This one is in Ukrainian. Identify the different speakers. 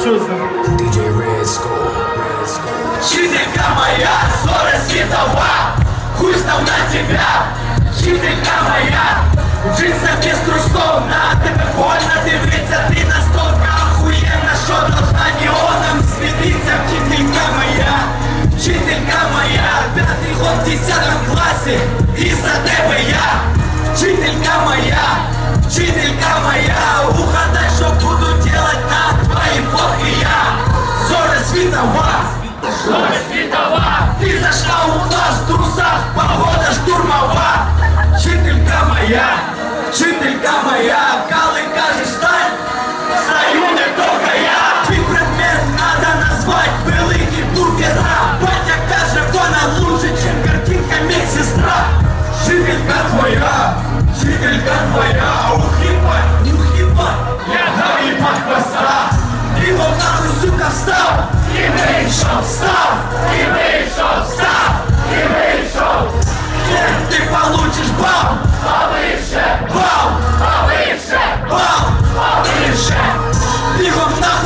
Speaker 1: Що це?
Speaker 2: DJ Red Skull. Red Skull.
Speaker 3: Вчителька моя, ссора светова Хуй стал на тебя Вчителька моя? Джинса без трусов На тебе больно дивиться. Ти настолько охуєнна Що должна неоном світиться Вчителька моя? Вчителька моя? П'ятий год в десятом класі. І за тебе я Зора світова. Ти зашла у клас в трусах. Погода штурмова. Вчителька моя Вчителька моя. Коли кажеш стань Стаю не тільки я. Твій предмет надо назвать Великий буфера Батя каже, вона лучше, чим картинка медсестра Вчителька твоя Вчителька твоя. Ухіба, ухіба Я даю под хвоста Ти нахуй, сука, встав І вийшов, встав І вийшов, встав